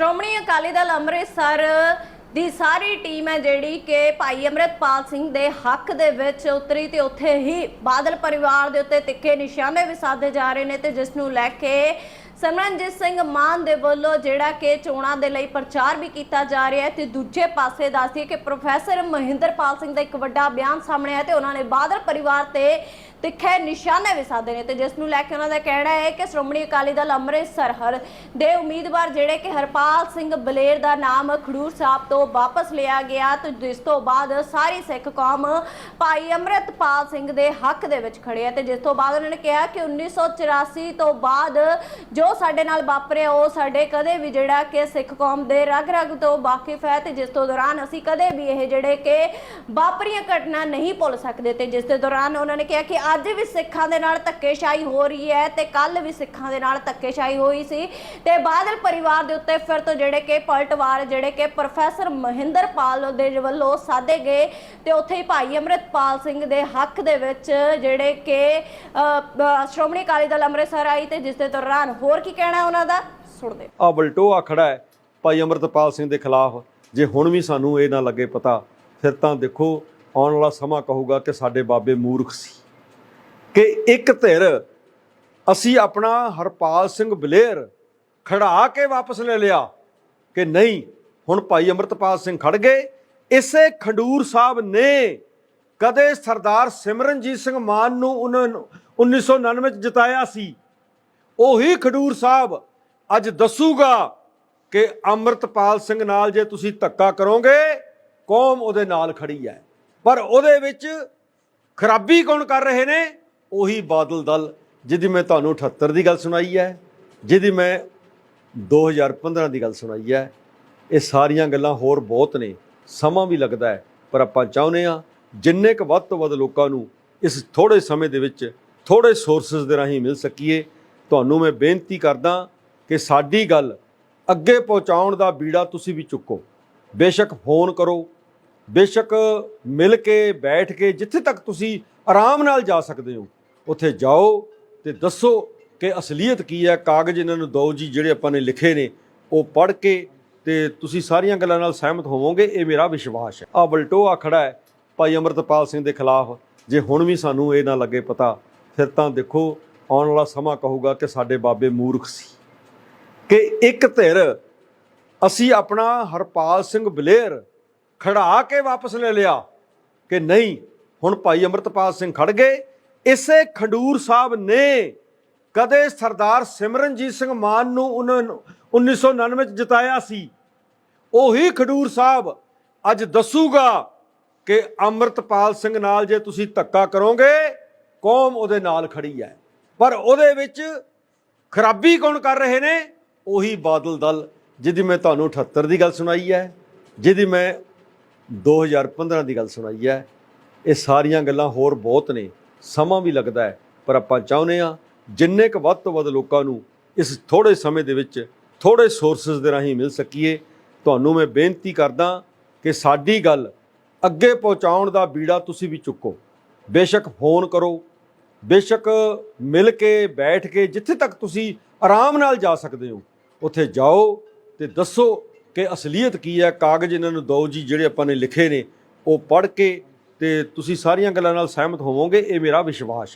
ਸ਼੍ਰੋਮਣੀ ਅਕਾਲੀ ਦਲ ਅੰਮ੍ਰਿਤਸਰ ਦੀ ਸਾਰੀ ਟੀਮ ਹੈ ਜਿਹੜੀ ਕਿ ਭਾਈ ਅਮਰਿਤਪਾਲ ਸਿੰਘ ਦੇ ਹੱਕ ਦੇ ਵਿੱਚ ਉਤਰੀ ਤੇ ਉੱਥੇ ਹੀ ਬਾਦਲ ਪਰਿਵਾਰ ਦੇ ਉੱਤੇ ਤਿੱਖੇ ਨਿਸ਼ਾਨੇ ਵੀ ਸਾਧੇ ਜਾ ਰਹੇ ਨੇ ਤੇ ਜਿਸ ਨੂੰ ਲੈ ਕੇ ਸਿਮਰਨਜੀਤ ਸਿੰਘ ਮਾਨ ਦੇ ਵੱਲੋਂ ਜਿਹੜਾ ਕਿ ਚੋਣਾਂ ਦੇ ਲਈ ਪ੍ਰਚਾਰ ਵੀ ਕੀਤਾ ਜਾ ਰਿਹਾ ਹੈ ਤੇ ਦੂਜੇ ਪਾਸੇ ਦੱਸਦੀ ਕਿ ਪ੍ਰੋਫੈਸਰ ਮਹਿੰਦਰਪਾਲ ਸਿੰਘ ਦਾ ਇੱਕ ਵੱਡਾ ਬਿਆਨ ਸਾਹਮਣੇ ਆਇਆ ਤੇ ਉਹਨਾਂ ਨੇ ਬਾਦਲ ਪਰਿਵਾਰ ਤੇ ਤਿੱਖੇ ਨਿਸ਼ਾਨੇ ਵੀ ਸਾਧੇ ਨੇ ਤੇ ਜਿਸ ਨੂੰ ਲੈ ਕੇ ਉਹਨਾਂ ਦਾ ਕਹਿਣਾ ਹੈ ਕਿ ਸ਼੍ਰੋਮਣੀ ਅਕਾਲੀ ਦਲ ਅੰਮ੍ਰਿਤਸਰ ਹਰ ਦੇ ਉਮੀਦਵਾਰ ਜਿਹੜੇ ਕਿ ਹਰਪਾਲ ਸਿੰਘ ਬਲੇਰ ਦਾ ਨਾਮ ਖਡੂਰ ਸਾਹਿਬ ਤੋਂ ਵਾਪਸ ਲਿਆ ਗਿਆ ਤੇ ਜਿਸ ਤੋਂ ਬਾਅਦ ਸਾਰੀ ਸਿੱਖ ਕੌਮ ਭਾਈ ਅੰਮ੍ਰਿਤਪਾਲ ਸਿੰਘ ਦੇ ਹੱਕ ਦੇ ਵਿੱਚ ਖੜੇ ਹੈ ਤੇ ਜਿਸ ਤੋਂ ਬਾਅਦ ਉਹਨਾਂ ਨੇ ਕਿਹਾ ਕਿ 1984 ਤੋਂ ਬਾਅਦ ਜੋ ਸਾਡੇ ਨਾਲ ਵਾਪਰਿਆ, ਉਹ ਸਾਡੇ ਕਦੇ ਵੀ ਜਿਹੜਾ ਕਿ ਸਿੱਖ ਕੌਮ ਦੇ ਰਗ ਰਗ ਤੋਂ ਵਾਕਿਫ ਹੈ ਤੇ ਜਿਸ ਤੋਂ ਦੌਰਾਨ ਅਸੀਂ ਕਦੇ ਵੀ ਇਹ ਜਿਹੜੇ ਕਿ ਵਾਪਰੀਆਂ ਘਟਨਾ ਨਹੀਂ ਭੁੱਲ ਸਕਦੇ ਤੇ ਜਿਸ ਦੇ ਦੌਰਾਨ ਉਹਨਾਂ ਨੇ ਕਿਹਾ ਕਿ ਅੱਜ ਵੀ ਸਿੱਖਾਂ ਦੇ ਨਾਲ ਧੱਕੇਸ਼ਾਹੀ ਹੋ ਰਹੀ ਹੈ ਤੇ ਕੱਲ ਵੀ ਸਿੱਖਾਂ ਦੇ ਨਾਲ ਧੱਕੇਸ਼ਾਹੀ ਹੋਈ ਸੀ। ਤੇ ਬਾਦਲ ਪਰਿਵਾਰ ਦੇ ਉੱਤੇ ਫਿਰ ਤੋਂ ਜਿਹੜੇ ਕਿ ਪਲਟਵਾਰ, ਜਿਹੜੇ ਕਿ ਪ੍ਰੋਫੈਸਰ ਮਹਿੰਦਰਪਾਲ ਦੇ ਵੱਲੋਂ ਸਾਦੇ ਗਏ ਤੇ ਉੱਥੇ ਹੀ ਭਾਈ ਅੰਮ੍ਰਿਤਪਾਲ ਸਿੰਘ ਦੇ ਹੱਕ ਦੇ ਵਿੱਚ ਜਿਹੜੇ ਕਿ ਸ਼੍ਰੋਮਣੀ ਅਕਾਲੀ ਦਲ ਅੰਮ੍ਰਿਤਸਰ ਆਈ ਤੇ ਜਿਸ ਦੇ ਦੌਰਾਨ ਹੋਰ ਕੀ ਕਹਿਣਾ ਉਹਨਾਂ ਦਾ? ਸੁਣਦੇ ਆ ਬਲਟੋ ਆਖੜਾ ਹੈ ਭਾਈ ਅਮਰਤਪਾਲ ਸਿੰਘ ਦੇ ਖਿਲਾਫ। ਜੇ ਹੁਣ ਵੀ ਸਾਨੂੰ ਇਹ ਨਾ ਲੱਗੇ ਪਤਾ, ਫਿਰ ਤਾਂ ਦੇਖੋ, ਆਉਣ ਵਾਲਾ ਸਮਾਂ ਕਹੂਗਾ ਕਿ ਸਾਡੇ ਬਾਬੇ ਮੂਰਖ ਸੀ। ਕਿ ਇੱਕ ਧਿਰ ਅਸੀਂ ਆਪਣਾ ਹਰਪਾਲ ਸਿੰਘ ਬਲੇਰ ਖੜਾ ਕੇ ਵਾਪਸ ਲੈ ਲਿਆ ਕਿ ਨਹੀਂ, ਹੁਣ ਭਾਈ ਅਮਰਤਪਾਲ ਸਿੰਘ ਖੜ ਗਏ। ਇਸੇ ਖੰਡੂਰ ਸਾਹਿਬ ਨੇ ਕਦੇ ਸਰਦਾਰ ਸਿਮਰਨਜੀਤ ਸਿੰਘ ਮਾਨ ਨੂੰ ਉਨ- 1999 ਚ ਜਿਤਾਇਆ ਸੀ। ਉਹੀ ਖਡੂਰ ਸਾਹਿਬ ਅੱਜ ਦੱਸੂਗਾ ਕਿ ਅੰਮ੍ਰਿਤਪਾਲ ਸਿੰਘ ਨਾਲ ਜੇ ਤੁਸੀਂ ਧੱਕਾ ਕਰੋਗੇ, ਕੌਮ ਉਹਦੇ ਨਾਲ ਖੜੀ ਹੈ। ਪਰ ਉਹਦੇ ਵਿੱਚ ਖਰਾਬੀ ਕੌਣ ਕਰ ਰਹੇ ਨੇ? ਉਹੀ ਬਾਦਲ ਦਲ ਜਿਹਦੀ ਮੈਂ ਤੁਹਾਨੂੰ 78 ਦੀ ਗੱਲ ਸੁਣਾਈ ਹੈ, ਜਿਹਦੀ ਮੈਂ 2015 ਦੀ ਗੱਲ ਸੁਣਾਈ ਹੈ। ਇਹ ਸਾਰੀਆਂ ਗੱਲਾਂ ਹੋਰ ਬਹੁਤ ਨੇ, ਸਮਾਂ ਵੀ ਲੱਗਦਾ ਹੈ, ਪਰ ਆਪਾਂ ਚਾਹੁੰਦੇ ਆ ਜਿੰਨੇ ਕੁ ਵੱਧ ਤੋਂ ਵੱਧ ਲੋਕਾਂ ਨੂੰ ਇਸ ਥੋੜੇ ਸਮੇਂ ਦੇ ਵਿੱਚ ਥੋੜੇ ਸੋਰਸਸ ਦੇ ਰਾਹੀਂ ਮਿਲ ਸਕੀਏ, ਤੁਹਾਨੂੰ ਮੈਂ ਬੇਨਤੀ ਕਰਦਾ ਕਿ ਸਾਡੀ ਗੱਲ ਅੱਗੇ ਪਹੁੰਚਾਉਣ ਦਾ ਬੀੜਾ ਤੁਸੀਂ ਵੀ ਚੁੱਕੋ। ਬੇਸ਼ੱਕ ਫੋਨ ਕਰੋ, ਬੇਸ਼ੱਕ ਮਿਲ ਕੇ ਬੈਠ ਕੇ ਜਿੱਥੇ ਤੱਕ ਤੁਸੀਂ ਆਰਾਮ ਨਾਲ ਜਾ ਸਕਦੇ ਹੋ। ਉੱਥੇ ਜਾਓ ਤੇ ਦੱਸੋ ਕਿ ਅਸਲੀਅਤ ਕੀ ਹੈ, ਕਾਗਜ਼ ਇਹਨਾਂ ਨੂੰ ਦਿਓ ਜੀ, ਜਿਹੜੇ ਆਪਾਂ ਨੇ ਲਿਖੇ ਨੇ, ਉਹ ਪੜ੍ਹ ਕੇ ਤੇ ਤੁਸੀਂ ਸਾਰੀਆਂ ਗੱਲਾਂ ਨਾਲ ਸਹਿਮਤ ਹੋਵੋਗੇ, ਇਹ ਮੇਰਾ ਵਿਸ਼ਵਾਸ ਹੈ। ਆ ਬਲਟੋਆ ਖੜਾ ਹੈ, ਭਾਈ ਅਮਰਤਪਾਲ ਸਿੰਘ ਦੇ ਖਿਲਾਫ। ਜੇ ਹੁਣ ਵੀ ਸਾਨੂੰ ਇਹ ਨਾ ਲੱਗੇ ਪਤਾ, ਫਿਰ ਤਾਂ ਦੇਖੋ, ਆਉਣ ਵਾਲਾ ਸਮਾਂ ਕਹੂਗਾ ਕਿ ਸਾਡੇ ਬਾਬੇ ਮੂਰਖ ਸੀ। ਕਿ ਇੱਕ ਧਿਰ ਅਸੀਂ ਆਪਣਾ ਹਰਪਾਲ ਸਿੰਘ ਬਲੇਰ ਖੜਾ ਕੇ ਵਾਪਸ ਲੈ ਲਿਆ ਕਿ ਨਹੀਂ, ਹੁਣ ਭਾਈ ਅਮਰਤਪਾਲ ਸਿੰਘ ਖੜ ਗਏ ਇਸੇ ਖਡੂਰ ਸਾਹਿਬ ਨੇ ਕਦੇ ਸਰਦਾਰ ਸਿਮਰਨਜੀਤ ਸਿੰਘ ਮਾਨ ਨੂੰ ਉਨ- 1999 ਚ ਜਿਤਾਇਆ ਸੀ। ਉਹੀ ਖਡੂਰ ਸਾਹਿਬ ਅੱਜ ਦੱਸੂਗਾ ਕਿ ਅੰਮ੍ਰਿਤਪਾਲ ਸਿੰਘ ਨਾਲ ਜੇ ਤੁਸੀਂ ਧੱਕਾ ਕਰੋਗੇ, ਕੌਮ ਉਹਦੇ ਨਾਲ ਖੜੀ ਹੈ। ਪਰ ਉਹਦੇ ਵਿੱਚ ਖਰਾਬੀ ਕੌਣ ਕਰ ਰਹੇ ਨੇ? ਉਹੀ ਬਾਦਲ ਦਲ, ਜਿਹਦੀ ਮੈਂ ਤੁਹਾਨੂੰ 78 ਦੀ ਗੱਲ ਸੁਣਾਈ ਹੈ, ਜਿਹਦੀ ਮੈਂ 2015 ਦੀ ਗੱਲ ਸੁਣਾਈ ਹੈ। ਇਹ ਸਾਰੀਆਂ ਗੱਲਾਂ ਹੋਰ ਬਹੁਤ ਨੇ। ਸਮਾਂ ਵੀ ਲੱਗਦਾ ਹੈ, ਪਰ ਆਪਾਂ ਚਾਹੁੰਦੇ ਆ ਜਿੰਨੇ ਕੁ ਵੱਧ ਤੋਂ ਵੱਧ ਲੋਕਾਂ ਨੂੰ ਇਸ ਥੋੜੇ ਸਮੇਂ ਦੇ ਵਿੱਚ ਥੋੜੇ ਸੋਰਸਸ ਦੇ ਰਾਹੀਂ ਮਿਲ ਸਕੀਏ, ਤੁਹਾਨੂੰ ਮੈਂ ਬੇਨਤੀ ਕਰਦਾ ਕਿ ਸਾਡੀ ਗੱਲ ਅੱਗੇ ਪਹੁੰਚਾਉਣ ਦਾ ਬੀੜਾ ਤੁਸੀਂ ਵੀ ਚੁੱਕੋ। ਬੇਸ਼ੱਕ ਫੋਨ ਕਰੋ, ਬੇਸ਼ੱਕ ਮਿਲ ਕੇ ਬੈਠ ਕੇ ਜਿੱਥੇ ਤੱਕ ਤੁਸੀਂ ਆਰਾਮ ਨਾਲ ਜਾ ਸਕਦੇ ਹੋ, ਉੱਥੇ ਜਾਓ ਤੇ ਦੱਸੋ ਕਿ ਅਸਲੀਅਤ ਕੀ ਹੈ, ਕਾਗਜ਼ ਇਹਨਾਂ ਨੂੰ ਦਿਓ ਜੀ, ਜਿਹੜੇ ਆਪਾਂ ਨੇ ਲਿਖੇ ਨੇ, ਉਹ ਪੜ੍ਹ ਕੇ ਤੇ ਤੁਸੀਂ ਸਾਰੀਆਂ ਗੱਲਾਂ ਨਾਲ ਸਹਿਮਤ ਹੋਵੋਗੇ ਇਹ ਮੇਰਾ ਵਿਸ਼ਵਾਸ ਹੈ।